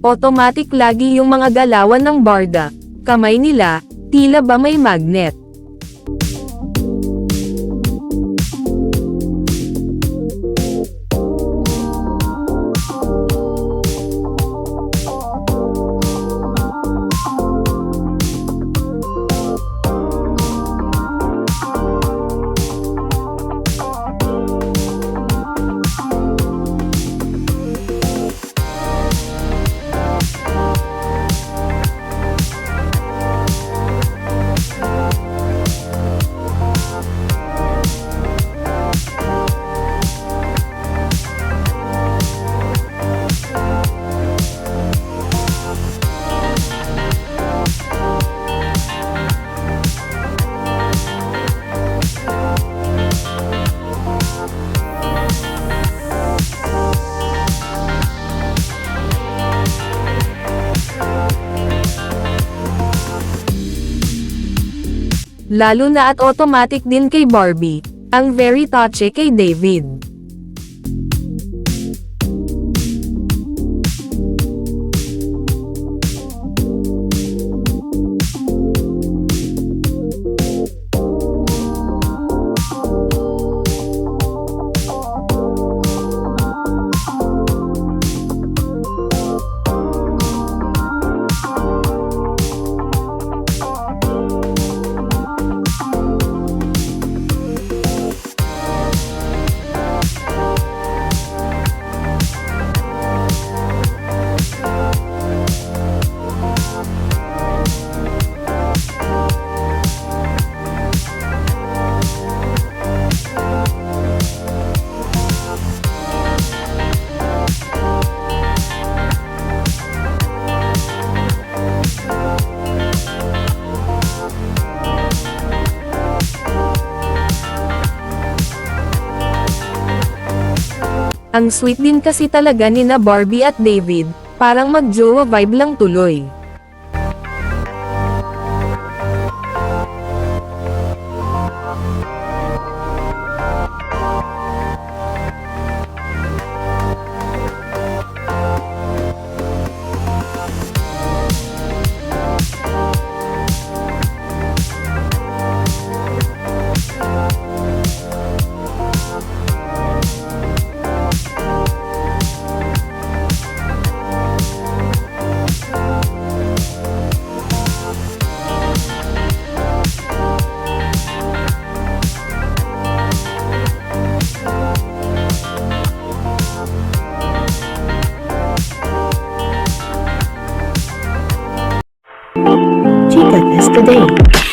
Automatic lagi yung mga galawan ng barda. Kamay nila, tila ba may magnet. Lalo na at automatic din kay Barbie. Ang very touchy kay David. Ang sweet din kasi talaga ni na Barbie at David, parang mag-jowa vibe lang tuloy. goodness today.